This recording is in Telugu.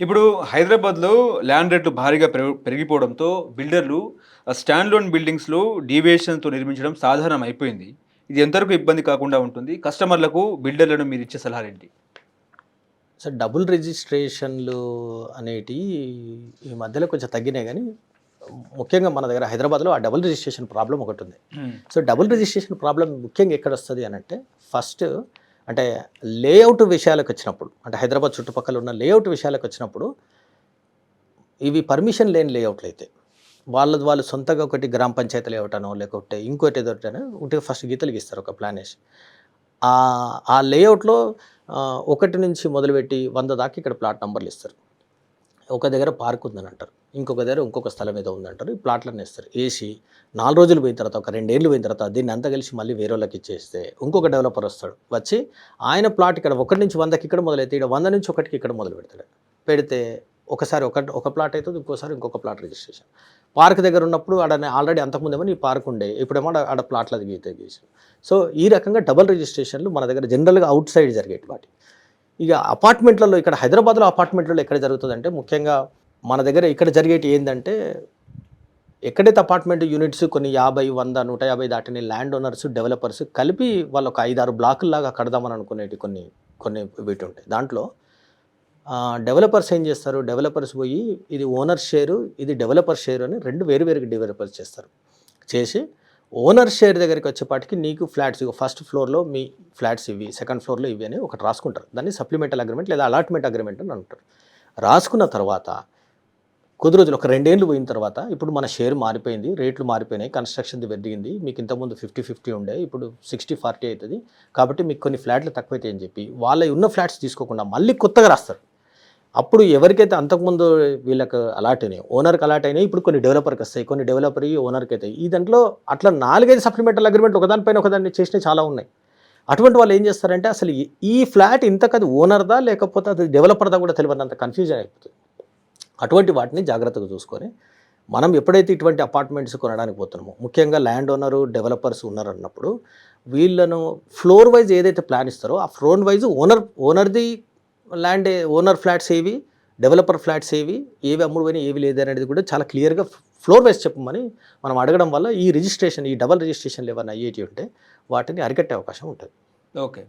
ఇప్పుడు హైదరాబాద్లో ల్యాండ్ రేట్లు భారీగా పెరుగు- పెరిగిపోవడంతో బిల్డర్లు స్టాండ్ లోన్ బిల్డింగ్స్లో డీవియేషన్తో నిర్మించడం సాధారణం అయిపోయింది. ఇది ఎంతవరకు ఇబ్బంది కాకుండా ఉంటుంది? కస్టమర్లకు బిల్డర్లను మీరు ఇచ్చే సలహాలు ఏంటి సో డబుల్ రిజిస్ట్రేషన్లు అనేటివి ఈ మధ్యలో కొంచెం తగ్గినాయి కానీ ముఖ్యంగా మన దగ్గర హైదరాబాద్లో ఆ డబుల్ రిజిస్ట్రేషన్ ప్రాబ్లం ఒకటి ఉంది. సో డబుల్ రిజిస్ట్రేషన్ ప్రాబ్లం ముఖ్యంగా ఎక్కడ వస్తుంది అని అంటే ఫస్ట్ అంటే లేఅవుట్ విషయాలకు వచ్చినప్పుడు అంటే హైదరాబాద్ చుట్టుపక్కల ఉన్న లేఅవుట్ విషయాలకు వచ్చినప్పుడు ఇవి పర్మిషన్ లేని లేఅవుట్లు అయితే వాళ్ళది వాళ్ళు సొంతగా ఒకటి గ్రామ పంచాయతీ లేఅవుట్ అనో లేకపోతే ఇంకోటి ఏదో ఒకటి ఫస్ట్ గీతలు గీస్తారు ఒక ప్లాన్ వేసి. ఆ ఆ లేఅవుట్లో ఒకటి నుంచి మొదలుపెట్టి వంద దాకా ఇక్కడ ప్లాట్ నంబర్లు ఇస్తారు. ఒక దగ్గర పార్క్ ఉందని అంటారు. ఇంకొక దగ్గర ఇంకొక స్థలం ఏదో ఉందంటారు. ఈ ప్లాట్లను వేస్తారు. వేసి నాలుగు రోజులు పోయిన తర్వాత ఒక రెండేళ్ళు పోయిన తర్వాత దీన్ని అంతా కలిసి మళ్ళీ వేరే వాళ్ళకి ఇచ్చేస్తే ఇంకొక డెవలపర్ వస్తాడు. వచ్చి ఆయన ప్లాట్ ఇక్కడ ఒకటి నుంచి వందకి ఇక్కడ మొదలైతే ఇక్కడ వంద నుంచి ఒకటికి ఇక్కడ మొదలు పెడతాడు. పెడితే ఒకసారి ఒక ఒక ప్లాట్ అవుతుంది ఇంకోసారి ఇంకొక ప్లాట్ రిజిస్ట్రేషన్. పార్క్ దగ్గర ఉన్నప్పుడు ఆడ ఆల్రెడీ అంతకుముందేమో ఈ పార్క్ ఉండే ఇప్పుడేమో ఆడ- ఆడ ప్లాట్లది గీతే గీసి సో ఈ రకంగా డబుల్ రిజిస్ట్రేషన్లు మన దగ్గర జనరల్గా అవుట్ సైడ్ జరిగేటి వాటి. ఇక అపార్ట్మెంట్లలో ఇక్కడ హైదరాబాద్లో అపార్ట్మెంట్లలో ఎక్కడ జరుగుతుందంటే ముఖ్యంగా మన దగ్గర ఇక్కడ జరిగేటి ఏంటంటే ఎక్కడైతే అపార్ట్మెంట్ యూనిట్స్ కొన్ని యాభై వంద నూట యాభై దాటిన ల్యాండ్ ఓనర్స్ డెవలపర్స్ కలిపి వాళ్ళు ఒక ఐదారు బ్లాకుల్లాగా కడదామని అనుకునేటి కొన్ని కొన్ని వీటి ఉంటాయి దాంట్లో డెవలపర్స్ ఏం చేస్తారు? డెవలపర్స్ పోయి ఇది ఓనర్ షేరు ఇది డెవలపర్ షేర్ అని రెండు వేరు వేరు డెవలపర్స్ చేస్తారు. చేసి ఓనర్ షేర్ దగ్గరికి వచ్చేపాటికి నీకు ఫ్లాట్స్ ఫస్ట్ ఫ్లోర్లో మీ ఫ్లాట్స్ ఇవి సెకండ్ ఫ్లోర్లో ఇవి అని ఒకటి రాసుకుంటారు. దాన్ని సప్లిమెంటల్ అగ్రిమెంట్ లేదా అలాట్మెంట్ అగ్రిమెంట్ అని అంటారు. రాసుకున్న తర్వాత కొద్ది రోజులు ఒక రెండేళ్ళు పోయిన తర్వాత ఇప్పుడు మన షేర్ మారిపోయింది రేట్లు మారిపోయినాయి కన్స్ట్రక్షన్ పెరిగింది మీకు ఇంతకుముందు ఫిఫ్టీ ఫిఫ్టీ ఉండే ఇప్పుడు సిక్స్టీ ఫార్టీ అవుతుంది కాబట్టి మీకు కొన్ని ఫ్లాట్లు తక్కువైతే అని చెప్పి వాళ్ళ ఉన్న ఫ్లాట్స్ తీసుకోకుండా మళ్ళీ కొత్తగా రాస్తారు. అప్పుడు ఎవరికైతే అంతకుముందు వీళ్ళకి అలాట్ అయినాయి ఓనర్కి అలాట్ అయినాయి ఇప్పుడు కొన్ని డెవలపర్కి వస్తాయి కొన్ని డెవలపర్ ఓనర్కి అవుతాయి. ఈ దాంట్లో అట్లా నాలుగైదు సప్లిమెంటల్ అగ్రిమెంట్ ఒకదానిపైన ఒకదాన్ని చేసినవి చాలా ఉన్నాయి. అటువంటి వాళ్ళు ఏం చేస్తారంటే అసలు ఈ- ఈ ఫ్లాట్ ఇంతకది ఓనర్దా లేకపోతే అది డెవలపర్దా కూడా తెలియనంత కన్ఫ్యూజన్ అయిపోతుంది. అటువంటి వాటిని జాగ్రత్తగా చూసుకొని మనం ఎప్పుడైతే ఇటువంటి అపార్ట్మెంట్స్ కొనడానికి పోతున్నామో ముఖ్యంగా ల్యాండ్ ఓనరు డెవలపర్స్ ఉన్నారు అన్నప్పుడు వీళ్ళను ఫ్లోర్ వైజ్ ఏదైతే ప్లాన్ ఇస్తారో ఆ ఫ్లోర్ వైజ్ ఓనర్ ఓనర్ది ల్యాండ్ ఓనర్ ఫ్లాట్స్ ఏవి డెవలపర్ ఫ్లాట్స్ ఏవి ఏవి అమ్ముడుపోయినా ఏవి లేదు అనేది కూడా చాలా క్లియర్గా ఫ్లోర్ వైజ్ చెప్పమని మనం అడగడం వల్ల ఈ రిజిస్ట్రేషన్ ఈ డబల్ రిజిస్ట్రేషన్లు ఏమైనా అయ్యేటి ఉంటే వాటిని అరికట్టే అవకాశం ఉంటుంది. ఓకే.